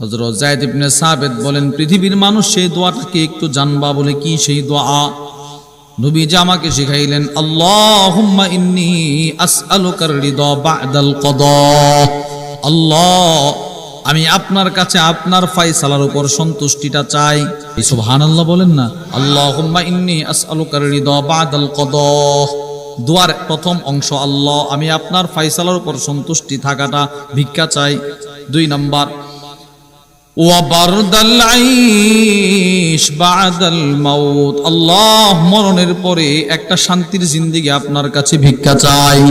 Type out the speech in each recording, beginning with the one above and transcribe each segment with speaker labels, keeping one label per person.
Speaker 1: হযরত যায়েদ ইবনে সাবেদ বলেন, পৃথিবীর মানুষ সেই দোয়াটাকে একটু জানবা বলে কি সেই দোয়া? নবীজি আমাকে শিখাইলেন, আল্লাহুম্মা ইন্নী আসআলুকার রিদা বা'দাল কদা। আল্লাহ, আমি আপনার কাছে আপনার ফায়সালার উপর সন্তুষ্টিটা চাই। সুবহানাল্লাহ বলেন না, আল্লাহুম্মা ইন্নী আসআলুকার রিদা বা'দাল কদা। দোয়ার প্রথম অংশ, আল্লাহ, আমি আপনার ফায়সালার উপর সন্তুষ্টি থাকাটা ভিক্ষা চাই। দুই নাম্বার ওয়াবারদাল আইশ বাদাল মাউত আল্লাহ মরণের পরে একটা শান্তির জিন্দিগি আপনার কাছে ভিক্ষা চাই।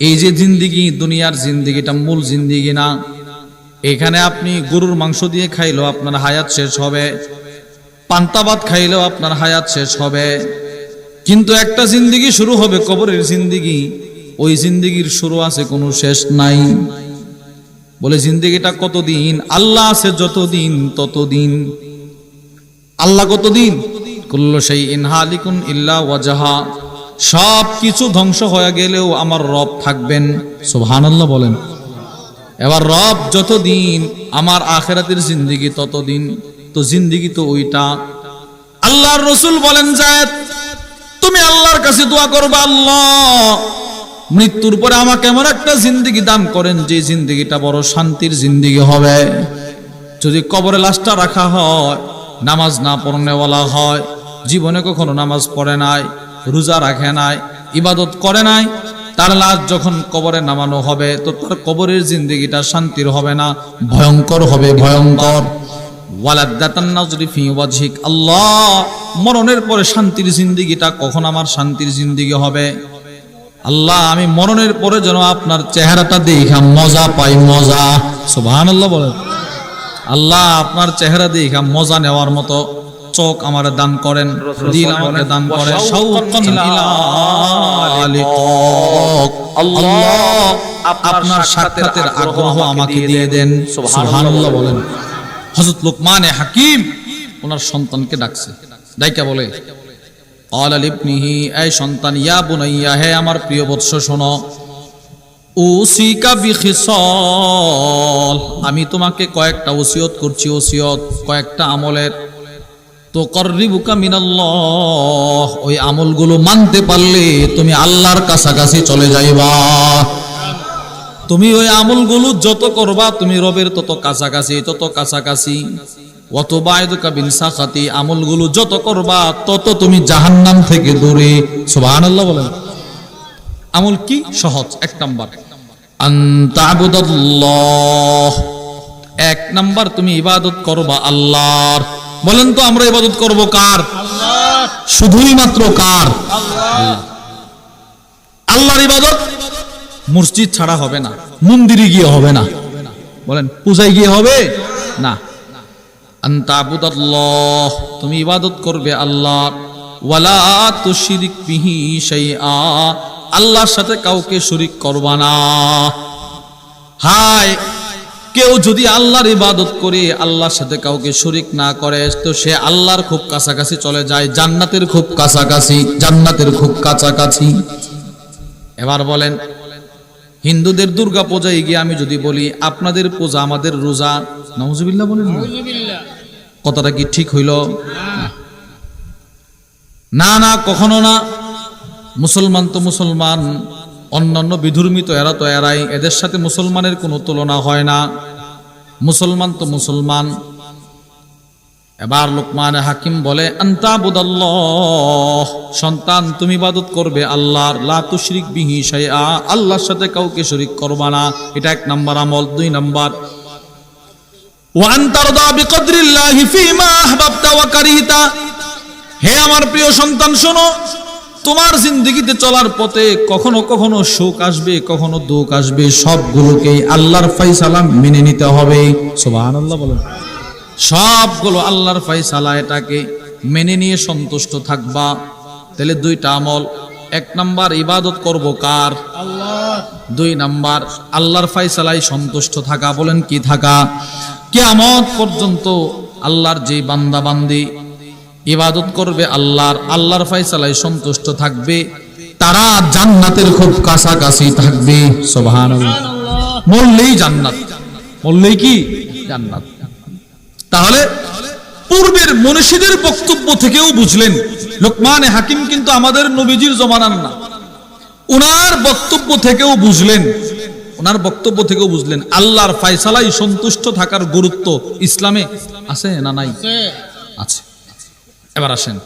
Speaker 1: এই যে জিন্দিগি, দুনিয়ার জিন্দিগিটা মূল জিন্দিগি না। এখানে আপনি গরুর মাংস দিয়ে খাইলেও আপনার হায়াত শেষ হবে। পান্তাবাদ খাইলেও আপনার হায়াত শেষ হবে। কিন্তু একটা জিন্দিগি শুরু হবে কবরের জিন্দিগি। ওই জিন্দিগির শুরু আছে কোনো শেষ নাই। বলে, জিন্দগিটা কতদিন? আল্লাহ আছে যতদিন, ততদিন। আল্লাহ কতদিন? কুল্ল সেই ইনহালিকুন ইল্লা ওয়াজাহা। সব কিছু ধ্বংস হয়ে গেলেও আমার রব থাকবেন। সুবহানাল্লাহ বলেন। এবার রব যতদিন, আমার আখেরাতের জিন্দিগি ততদিন। তো জিন্দিগি তো ওইটা। আল্লাহর রসুল বলেন যায় তুমি আল্লাহর কাছে দোয়া করবা, আল্লাহ। মৃত্যুর পরে আমাকে এমন একটা জিন্দিগি দান করেন যে জিন্দিগিটা বড় শান্তির জিন্দিগি হবে। যদি কবরে লাশটা রাখা হয়, নামাজ না পড়নেওয়ালা হয়, জীবনে কখনো নামাজ পড়ে নাই, রোজা রাখে নাই, ইবাদত করে নাই, তার লাশ যখন কবরে নামানো হবে, তো তার কবরের জিন্দিগিটা শান্তির হবে না, ভয়ঙ্কর হবে, ভয়ঙ্কর। আল্লাহ, মরণের পরে শান্তির জিন্দিগিটা কখন আমার শান্তির জিন্দিগি হবে? আল্লাহ আমি মরণের পরে যেন আপনার চেহারাটা দেখা মজা পাই মজা। সুবহান আল্লাহ বলে আল্লাহ আপনার চেহারা দেখা মজা নেওয়ার মতো চোখ আমার দান করেন দিল আমাকে দান করেন। আল্লাহ আপনার সাক্ষাতের আগ্রহ আমাকে দিয়ে দেন। সুবহানাল্লাহ বলেন। হযরত লোকমানে হাকিম ওনার সন্তানকে ডাকছে। ডাইকা বলে অল এই সন্তান, ইয়া বুনাইয়া, হে আমার প্রিয় বৎস, শোনো। উসিকা বিখিসল। আমি তোমাকে কয়েকটা ওসিয়ত করছি, ওসিয়ত, কয়েকটা আমলের। তো করিবুকা মিনাল্লাহ। ওই আমলগুলো মানতে পারলে তুমি আল্লাহর কাছাকাছি চলে যাইবা। তুমি ওই আমলগুলো যত করবা, তুমি রবের তত কাছাকাছি তত কাছাকাছি। আমলগুলো যত করবা, তত তুমি জাহান্নাম থেকে দূরে। বলেন। আমল কি? সহজ, এক নাম্বার। এক নাম্বার, তুমি ইবাদত করবা আল্লাহর। বলেন তো, আমরা ইবাদত করব কার? শুধুই মাত্র কার? আল্লাহর ইবাদত মসজিদ ছাড়া হবে না, মন্দিরে গিয়ে হবে না। বলেন, পূজায় গিয়ে হবে না? আন্তাবুদাল্লাহ তুমি ইবাদত করবে আল্লাহ। ওয়ালা তুশরিক বিহি শাইআ, আল্লাহর সাথে কাউকে শরিক করবা না। হায়, কেউ যদি আল্লাহর ইবাদত করে, আল্লাহর সাথে কাউকে শরিক না করে, তো সে আল্লাহর খুব কাছাকাছি চলে যায়, জান্নাতের খুব কাছাকাছি, জান্নাতের খুব কাছাকাছি। এবার বলেন, হিন্দুদের দুর্গা পূজায় গিয়ে আমি যদি বলি, আপনাদের পূজা আমাদের রোজা নজুবিল্লাহ বলেন? কথাটা কি ঠিক হইল? না না, কখনো না। মুসলমান তো মুসলমান, অন্যান্য বিধর্মিত এরা তো এরাই, এদের সাথে মুসলমানের কোনো তুলনা হয় না। মুসলমান তো মুসলমান। এবার লোকমান হাকিম বলে সন্তান, তুমি ইবাদত করবে আল্লাহর, লা বিহি শাইআ, আল্লাহর সাথে কাউকে শরিক করবা না। এটা এক নাম্বার আমল। দুই নাম্বার ওয়ান তারদা বিকদরিল্লাহি ফিমা আহবাবতা ওয়া কারিহতা। হে আমার প্রিয় সন্তান, শোনো, তোমার জিন্দগিতে চলার পথে কখনো কখনো সুখ আসবে, কখনো দুঃখ আসবে, সবগুলোকেই আল্লাহর ফাইসালা মেনে নিতে হবে। সুবহানাল্লাহ বলেন। সবগুলো আল্লাহর ফাইসালা এটাকে মেনে নিয়ে সন্তুষ্ট থাকবা। তাহলে দুইটা আমল এক নাম্বার ইবাদত করব কার? দুই নাম্বার আল্লাহর ফাইসালাই সন্তুষ্ট থাকা বলেন কি থাকা? কিয়ামত পর্যন্ত আল্লাহর যে বান্দা বান্দি ইবাদত করবে আল্লাহর আল্লাহর ফাইসালায় সন্তুষ্ট থাকবে তারা জান্নাতের খুব কাছাকাছি থাকবে সুবহানাল্লাহ। মরলেই জান্নাত। বললেই কি? জান্নাত। তাহলে পূর্বের মনীষীদের বক্তব্য থেকেও বুঝলেন লোকমানে হাকিম কিন্তু আমাদের নবীজির জমানার না। ওনার বক্তব্য থেকেও বুঝলেন ওনার বক্তব্য থেকেও বুঝলেন আল্লাহর ফায়সালাই সন্তুষ্ট থাকার গুরুত্ব ইসলামে আছে না নাই? আছে। এবার আসেন।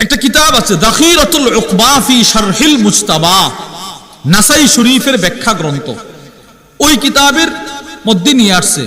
Speaker 1: একটা কিতাব আছে দাখিরাতুল উকবা ফি শারহিল মুজতাবা নাসাই শরীফের ব্যাখ্যা গ্রন্থ। ওই কিতাবের মধ্যে নিয়ে আসছে।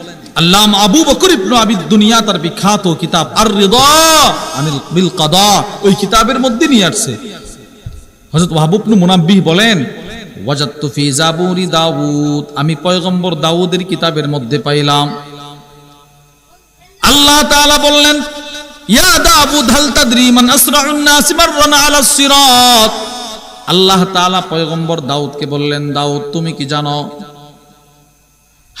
Speaker 1: আবু বকর ইবনে আবি দুনিয়া তার বিখ্যাত কিতাব আর রিদা আনিল বিল কাদা ওই কিতাবের মধ্যে নিয়ে আসছে। হযরত বলেন, ওয়াজাদতু ফি জাবুরি দাউদ আমি পয়গম্বর দাউদের কিতাবের মধ্যে পাইলাম। আল্লাহ তাআলা বললেন, ইয়া দাউদ, হাল তাদরি মান আসরাউন নাস মাররান সিরাত? আল্লাহ তাআলা পয়গম্বর দাউদকে বললেন, দাউদ, তুমি কি জানো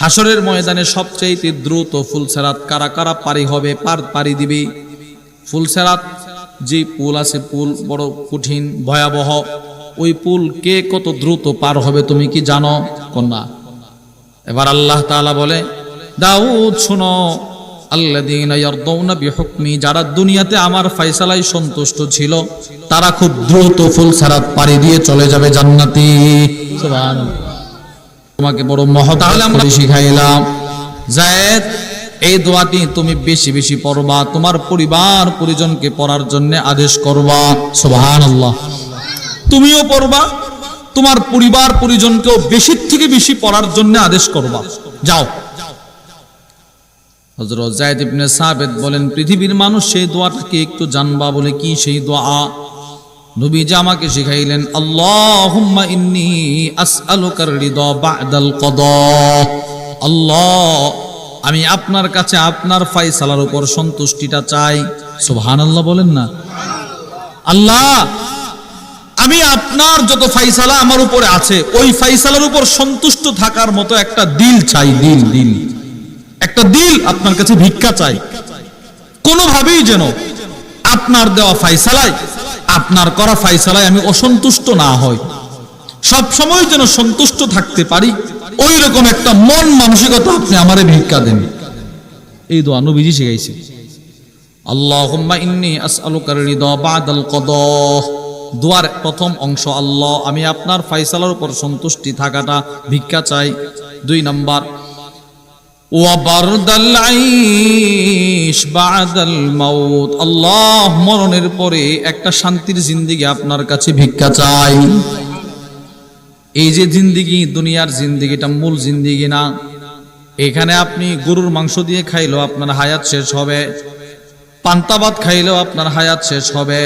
Speaker 1: হাসরের ময়দানে সবচেয়ে দ্রুত ফুলসেরাত কারা কারা পারি হবে, পার পারি দিবে? ফুলসেরাত, যে পুল আছে, পুল বড় কঠিন, ভয়াবহ। ওই পুল কে কত দ্রুত পার হবে তুমি কি জানো? কন্যা। এবার আল্লাহ তাআলা বলে, দাউদ, শোনো বিহুকমি, যারা দুনিয়াতে আমার ফয়সালায় সন্তুষ্ট ছিল, তারা খুব দ্রুত ফুলসেরাত পাড়ি দিয়ে চলে যাবে জান্নাতি। সুবহানাল্লাহ। তোমাকে বড় মহৎ আমরা শিখাইলাম। জায়েদ এই দোয়াটি তুমি বেশি বেশি পড়বা তোমার পরিবার পরিজনকে পড়ার জন্য আদেশ করবা। সুবহানাল্লাহ। তুমিও পড়বা তোমার পরিবার পরিজনকেও বেশি থেকে বেশি পড়ার জন্য আদেশ করবা। যাও। হযরত জায়েদ ইবনে সাবেদ বলেন পৃথিবীর মানুষ সেই দোয়াটাকে একটু জানবা বলে কি সেই দোয়া? নবীজি আমাকে শিখাইলেন, আল্লাহুম্মা ইন্নী আসআলুকার রিদা বা'দাল কদা। আল্লাহ, আমি আপনার কাছে আপনার ফয়সালার উপর সন্তুষ্টিটা চাই। সুবহানাল্লাহ বলেন না। আল্লাহ, আমি আপনার যত ফাইসালা আমার উপরে আছে, ওই ফাইসালার উপর সন্তুষ্ট থাকার মতো একটা দিল চাই, দিল দিল। একটা দিল আপনার কাছে ভিক্ষা চাই। কোনোভাবেই যেন আপনার দেওয়া ফাইসালায় আপনার করা ফাইসালায় আমি অসন্তুষ্ট না হই। সব সময় যেন সন্তুষ্ট থাকতে পারি, ওই রকম একটা মন মানসিকতা আপনি আমারে ভিক্ষা দেন। এই দোয়া নবীজি শিখাইছে। আল্লাহুম্মা ইন্নী আসআলুকার রিদা বাদাল কদা। দোয়ার প্রথম অংশ, আল্লাহ, আমি আপনার ফাইসালার উপর সন্তুষ্টি থাকাটা ভিক্ষা চাই। দুই নাম্বার ওয়াবারদাল আইশ বাদাল মাউত আল্লাহ মরণের পরে একটা শান্তির জিন্দিগি আপনার কাছে ভিক্ষা চাই। এই যে জিন্দিগি, দুনিয়ার জিন্দিগিটা মূল জিন্দিগি না। এখানে আপনি গরুর মাংস দিয়ে খাইলেও আপনার হায়াত শেষ হবে। পান্তাবাদ খাইলেও আপনার হায়াত শেষ হবে।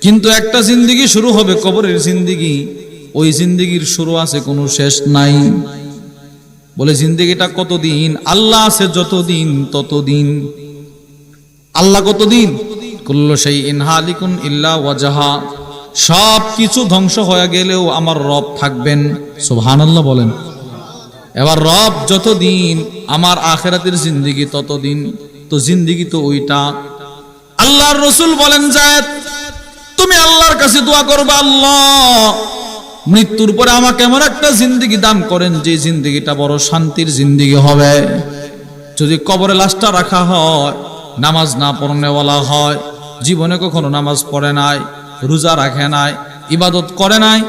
Speaker 1: কিন্তু একটা জিন্দিগি শুরু হবে কবরের জিন্দিগি। ওই জিন্দিগির শুরু আছে কোনো শেষ নাই। বলে, জিন্দিগিটা কতদিন? আল্লাহ আছে যতদিন, ততদিন। আল্লাহ কতদিন? কুল্লু সেই ইনহালিকুন ইল্লা ওয়াজাহা। সব কিছু ধ্বংস হয়ে গেলেও আমার রব থাকবেন। সুবহানাল্লাহ বলেন। এবার রব যতদিন, আমার আখেরাতের জিন্দিগি ততদিন। তো জিন্দিগি তো ওইটা। আল্লাহর রসুল বলেন, জায়েদ, তুমি আল্লাহর কাছে দোয়া করবা, আল্লাহ। মৃত্যুর পরে আমাকে এমন একটা জিন্দিগি দান করেন যে জিন্দিগিটা বড় শান্তির জিন্দিগি হবে। যদি কবরে লাশটা রাখা হয়, নামাজ না পড়নেওয়ালা হয়, জীবনে কখনো নামাজ পড়ে নাই, রোজা রাখে নাই, ইবাদত করে নাই,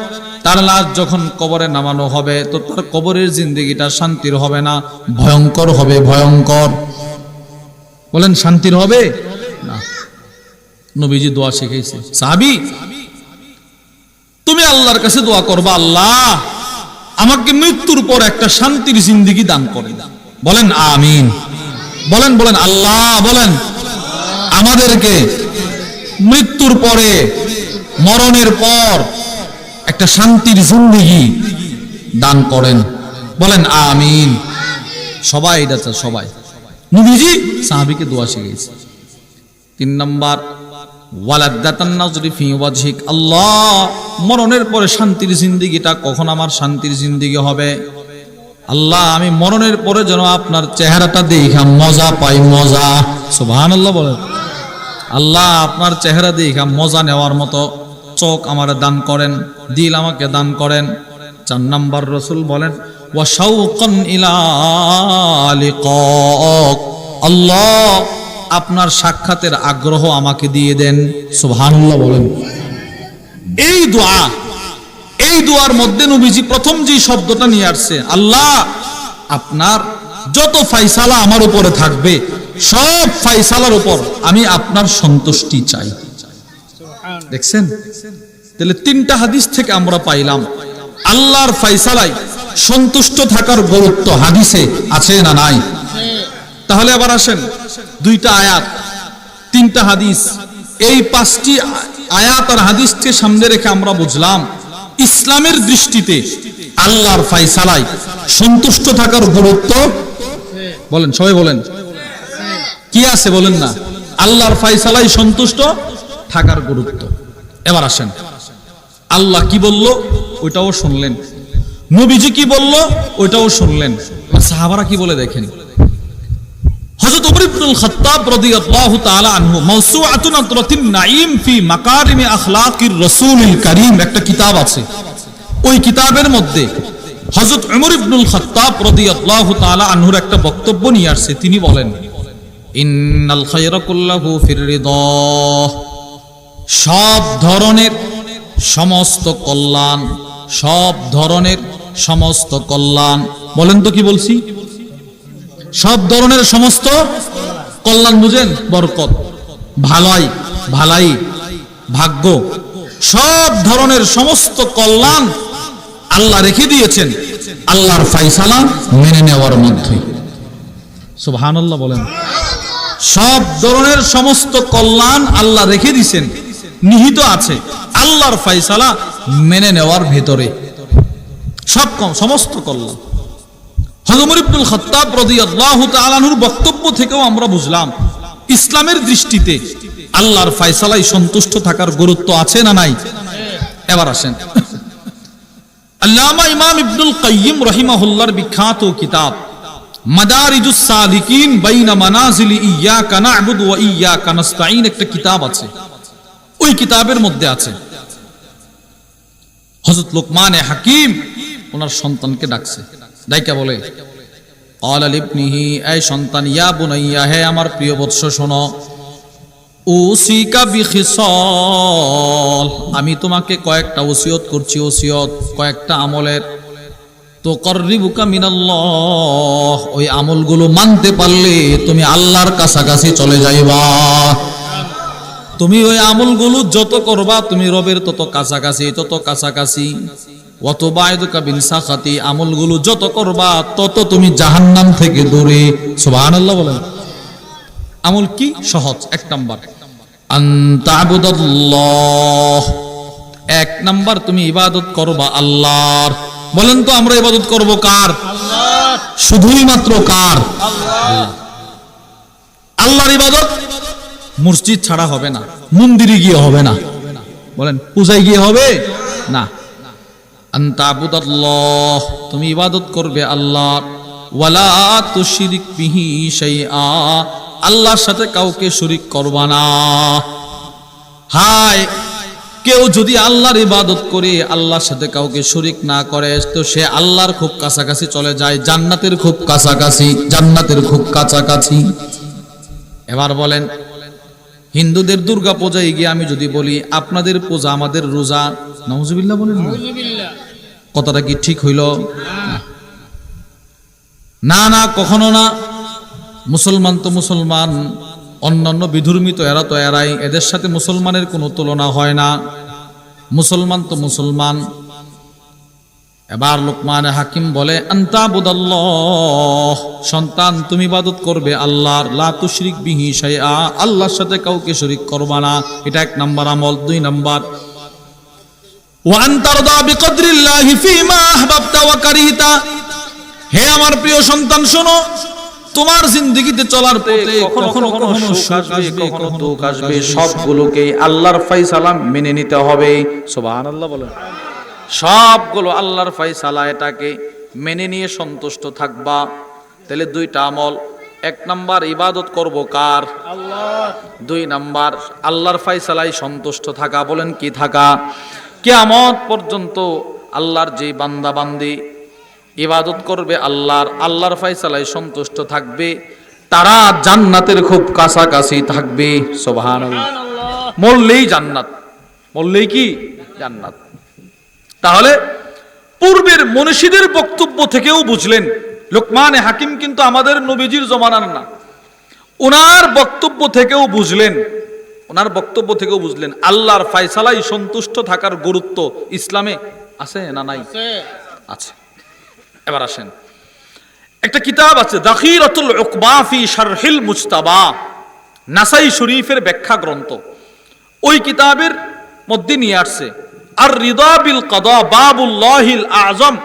Speaker 1: তার লাশ যখন কবরে নামানো হবে, তো তার কবরের জিন্দিগিটা শান্তির হবে না, ভয়ঙ্কর হবে, ভয়ঙ্কর। বলেন, শান্তির হবে? না। নবীজি দোয়া শিখাইছে। সাহাবি? তুমি আল্লাহর কাছে দোয়া করবা, আল্লাহ, আমাকে মৃত্যুর পর একটা শান্তির জিন্দিগি দান করে বলেন আমিন। বলেন বলেন, আল্লাহ, বলেন, আমাদেরকে মৃত্যুর পরে, মরণের পর একটা শান্তির জিন্দিগি দান করেন। বলেন আমিন। সবাই, এটা সবাই। নবীজি সাহাবিকে দোয়া শিখিয়েছে। তিন নম্বর আল্লাহ, মরণের পরে শান্তির জিন্দিগিটা কখন আমার শান্তির জিন্দিগি হবে? আল্লাহ, আমি মরণের পরে যেন আপনার চেহারাটা দেখা মজা পাই, মজা। সুবহানাল্লাহ বলেন। আল্লাহ, আপনার চেহারা দেখা মজা নেওয়ার মতো চোখ আমার দান করেন, দিল আমাকে দান করেন। চার নাম্বার রসুল বলেন ওয়াশাউকান ইলা আল্লাহ আপনার সাক্ষাতের আগ্রহ আমাকে দিয়ে দেন। সুবহানাল্লাহ বলেন। এই দোয়া, এই দোয়ার মধ্যে নবীজি প্রথম যে শব্দটা নিয়ে আসছে, আল্লাহ, আপনার যত ফাইসালা আমার উপরে থাকবে, সব ফাইসালার উপর আমি আপনার সন্তুষ্টি চাই। দেখছেন? তাহলে তিনটা হাদিস থেকে আমরা পাইলাম, আল্লাহর ফাইসালায় সন্তুষ্ট থাকার গুরুত্ব হাদিসে আছে না নাই? তাহলে আবার আসেন। দুইটা আয়াত, তিনটা হাদিস। এই পাঁচটি আয়াত আর হাদিসকে সামনে রেখে আমরা বুঝলাম, ইসলামের দৃষ্টিতে আল্লাহর ফাইসালায় সন্তুষ্ট থাকার গুরুত্ব বলেন, সবাই বলেন। কি আছে বলেন না? আল্লাহর ফাইসালায় সন্তুষ্ট থাকার গুরুত্ব। এবার আসেন। আল্লাহ কি বলল? ওইটাও শুনলেন। নবীজি কি বলল? ওইটাও শুনলেন। সাহাবারা কি বলে দেখেন? ইবনুল খাত্তাব রাদিয়াল্লাহু তাআলা আনহু নাঈম ফি মাকারিমি আখলাকির রাসূলিল কারীম একটা কিতাব আছে। ওই কিতাবের মধ্যে হযরত ওমর ইবনুল খাত্তাব রাদিয়াল্লাহু তাআলা আনহুর একটা বক্তব্য নিয়ে আসছে। তিনি বলেন, ইন্নাল খায়রা কুল্লাহু ফির রিদা সব ধরনের সমস্ত কল্যাণ, সব ধরনের সমস্ত কল্যাণ। বলেন তো কি বলছি? সব ধরনের সমস্ত কল্যাণ বুঝেন? বরকত। ভালাই ভালাই, ভাগ্য। সব ধরনের সমস্ত কল্যাণ আল্লাহ রেখে দিয়েছেন। আল্লাহর ফাইসালা মেনে নেওয়ার মধ্যে। সুবহানাল্লাহ বলেন। সব ধরনের সমস্ত কল্যাণ আল্লাহ রেখে দিয়েছেন। নিহিত আছে। আল্লাহর ফাইসালা মেনে নেওয়ার ভেতরে। সব সমস্ত কল্যাণ। খত্তাব রাদিয়াল্লাহু তাআলার বক্তব্য থেকেও আমরা বুঝলাম, ইসলামের দৃষ্টিতে আল্লাহর ফয়সালায় সন্তুষ্ট থাকার গুরুত্ব আছে না নাই? এবার আসেন। আল্লামা ইমাম ইবনুল কাইয়িম রাহিমাহুল্লাহর বিখ্যাত কিতাব, মাদারিজুস সালিকিন বাইনা মানাজিলি ওয়া একটা কিতাব আছে। ওই কিতাবের মধ্যে আছে, হযরত লোকমানে হাকিম ওনার সন্তানকে ডাকছে। ডাইকা বলে অলালিপনিহি এই সন্তান, ইয়া বুনাইয়া, হে আমার প্রিয় বৎস, শোনো। উসিকা বিখিসল, আমি তোমাকে কয়েকটা ওসিয়ত করছি, ওসিয়ত, কয়েকটা আমলের। তো কর্রিবুকা মিনাল্লাহ, ওই আমলগুলো মানতে পারলে তুমি আল্লাহর কাছাকাছি চলে যাইবা। তুমি ওই আমলগুলো যত করবা, তুমি রবের তত কাছাকাছি তত কাছাকাছি। অত বায়দুকা বিন সাখাতি আমলগুলো যত করবা তত তুমি জাহান্নাম থেকে দূরে। সুবহানাল্লাহ বলেন। আমল কি? সহজ। এক নাম্বার। আন্তাবুদাল্লাহ এক নাম্বার তুমি ইবাদত করবা আল্লাহর। বলেন তো আমরা ইবাদত করব কার? শুধুই মাত্র কার? আল্লাহর ইবাদত মসজিদ ছাড়া হবে না মন্দিরে গিয়ে হবে না। বলেন পূজায় গিয়ে হবে? না। আন্তাবুদাল্লাহ তুমি ইবাদত করবে আল্লাহ। ওয়ালা তুশরিক বিহি শাইআ, আল্লাহর সাথে কাউকে শরিক করবা না। হায়, কেউ যদি আল্লাহর ইবাদত করে, আল্লাহর সাথে কাউকে শরিক না করে, তো সে আল্লাহর খুব কাছাকাছি চলে যায়, জান্নাতের খুব কাছাকাছি, জান্নাতের খুব কাছাকাছি। এবার বলেন হিন্দুদের দুর্গা পূজায় গিয়ে আমি যদি বলি আপনাদের পূজা আমাদের রোজা। নজুবিল্লাহ বলেন না? কথাটা কি ঠিক হইল? না না কখনো না। মুসলমান তো মুসলমান অন্যান্য বিধর্মিত এরা তো এরাই। এদের সাথে মুসলমানের কোনো তুলনা হয় না। মুসলমান তো মুসলমান। এবার লোকমান হাকিম বলে আন্তাবুদাল্লাহ সন্তান তুমি ইবাদত করবে আল্লাহর লা তুশরিক বিহি শাইআ আল্লাহর সাথে কাউকে শরিক করবা না। এটা এক নাম্বার আমল। দুই নাম্বার ওয়ান তারদা বিকদরিল্লাহি ফিমা আহবাবতা ওয়া কারিহতা হে আমার প্রিয় সন্তান শোনো তোমার জিন্দগিতে চলার পথে কখনো কখনো সুখ আসবে কখনো দুঃখ আসবে। সবগুলোকে আল্লাহর ফাইসালা মেনে নিতে হবে। সুবহানাল্লাহ বলেন। সবগুলো আল্লাহর ফাইসালা এটাকে মেনে নিয়ে সন্তুষ্ট থাকবা। তাহলে দুইটা আমল এক নাম্বার ইবাদত করব কার? দুই নাম্বার আল্লাহর ফাইসালায় সন্তুষ্ট থাকা বলেন কি থাকা? কেয়ামত পর্যন্ত আল্লাহর যে বান্দা বান্দি ইবাদত করবে আল্লাহর আল্লাহর ফাইসালায় সন্তুষ্ট থাকবে তারা জান্নাতের খুব কাছাকাছি থাকবে। সোভান মরলেই জান্নাত। মরলেই কি? জান্নাত। তাহলে পূর্বের মনীষীদের বক্তব্য থেকেও বুঝলেন লোকমানে হাকিম কিন্তু আমাদের নবীজির জমানার না। ওনার বক্তব্য থেকেও বুঝলেন ওনার বক্তব্য থেকেও বুঝলেন আল্লাহর ফায়সালাই সন্তুষ্ট থাকার গুরুত্ব ইসলামে আছে না নাই? আছে। এবার আসেন। একটা কিতাব আছে দাখিরাতুল উকবা ফি শারহিল মুজতাবা নাসাই শরীফের ব্যাখ্যা গ্রন্থ। ওই কিতাবের মধ্যে নিয়ে আসছে। আর কদা বাবুল্লাহিল আজম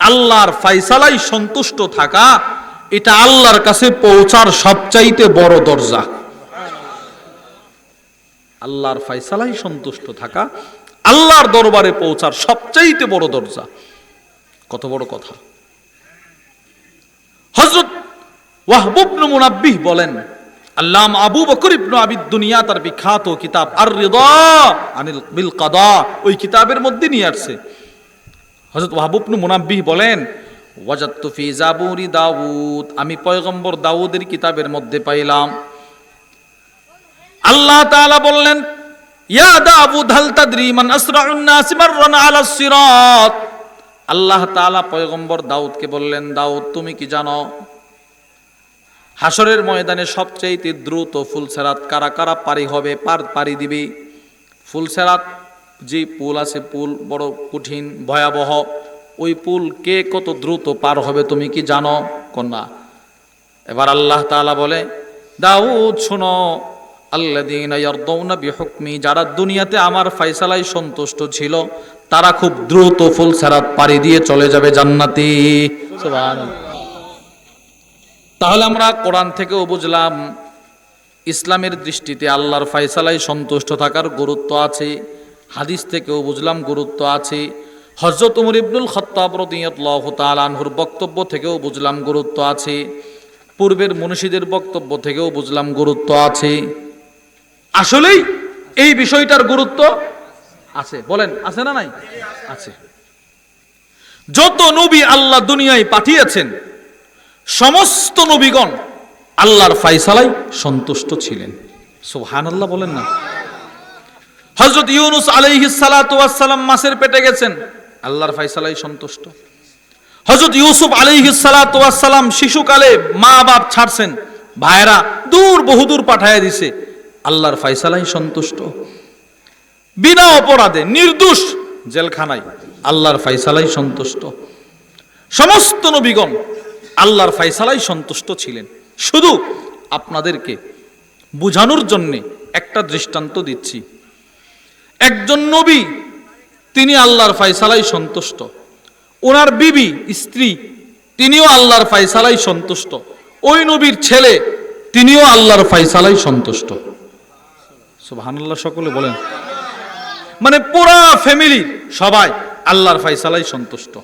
Speaker 1: আল্লাহর ফাইসালাই সন্তুষ্ট থাকা, এটা আল্লাহর কাছে পৌঁছার সবচাইতে বড় দরজা। আল্লাহর ফাইসালাই সন্তুষ্ট থাকা, আল্লাহর দরবারে পৌঁছার সবচাইতে বড় দরজা। কত বড় কথা। হজরত ওয়াহবুব মুনাব্বিহ বলেন আল্লাম আবু বকর ইবনু আবিদ দুনিয়া তার বিখ্যাত কিতাব আর আনিল বিল কাদা, ওই কিতাবের মধ্যে নিয়ে আসছে। হযরত ওয়াহবুব ইবনু মুনাব্বিহ বলেন ওয়াজাত্তু ফি জাবুরি দাউদ আমি পয়গম্বর দাউদের কিতাবের মধ্যে পাইলাম। আল্লাহ তাআলা বললেন, ইয়া দাউদ, হাল তাদরি মান আসরাউন নাস মাররান আলা সিরাত আল্লাহ তাআলা পয়গম্বর দাউদকে বললেন, দাউদ, তুমি কি জানো? হাসরের ময়দানে সবচেয়ে দ্রুত ফুলসেরাত কারা কারা পারি হবে পার পারি দিবে? ফুলসেরাত যে পুল আছে, পুল বড় কঠিন, ভয়াবহ, ওই পুল কে কত দ্রুত পার হবে তুমি কি জানো? কন্যা। এবার আল্লাহ তাআলা বলে, দাউদ, শোনো ইয়ারদাউনা বিহুকমি, যারা দুনিয়াতে আমার ফাইসালাই সন্তুষ্ট ছিল, তারা খুব দ্রুত ফুল ফুলসেরাত পাড়ি দিয়ে চলে যাবে জান্নাতে। সুবহানাল্লাহ। তাহলে আমরা কোরআন থেকেও বুঝলাম, ইসলামের দৃষ্টিতে আল্লাহর ফায়সালায় সন্তুষ্ট থাকার গুরুত্ব আছে। হাদিস থেকেও বুঝলাম গুরুত্ব আছে। হজরত উমর ইবনুল খত্তাব রাদিয়াল্লাহু তাআলা আনহুর বক্তব্য থেকেও বুঝলাম গুরুত্ব আছে। পূর্বের মনীষীদের বক্তব্য থেকেও বুঝলাম গুরুত্ব আছে। আসলেই এই বিষয়টার গুরুত্ব আছে। বলেন, আছে না নাই? আছে। যত নবী আল্লাহ দুনিয়ায় পাঠিয়েছেন সমস্ত নবীগণ আল্লাহর ফাইসালাই সন্তুষ্ট ছিলেন। সুহান আল্লাহ বলেন না। হজরত ইউনুস আলাইহিস সালাম মাসের পেটে গেছেন, আল্লাহর ফাইসালাই সন্তুষ্ট। হজরত ইউসুফ আলাইহিস সালাম শিশুকালে মা বাপ ছাড়ছেন ভাইরা দূর বহুদূর পাঠায় দিছে, আল্লাহর ফাইসালাই সন্তুষ্ট। বিনা অপরাধে, নির্দোষ জেলখানায় আল্লাহর ফাইসালাই সন্তুষ্ট। সমস্ত নবীগণ আল্লাহর ফাইসালাই সন্তুষ্ট ছিলেন। শুধু আপনাদেরকে বুঝানোর জন্যে একটা দৃষ্টান্ত দিচ্ছি। একজন নবী, তিনি আল্লাহর ফাইসালাই সন্তুষ্ট। ওনার বিবি, স্ত্রী, তিনিও আল্লাহর ফাইসালাই সন্তুষ্ট। ওই নবীর ছেলে, তিনিও আল্লাহর ফাইসালাই সন্তুষ্ট। সুবহানাল্লাহ, সকলে বলেন। মানে পুরা ফ্যামিলি সবাই আল্লাহর ফাইসালাই সন্তুষ্ট।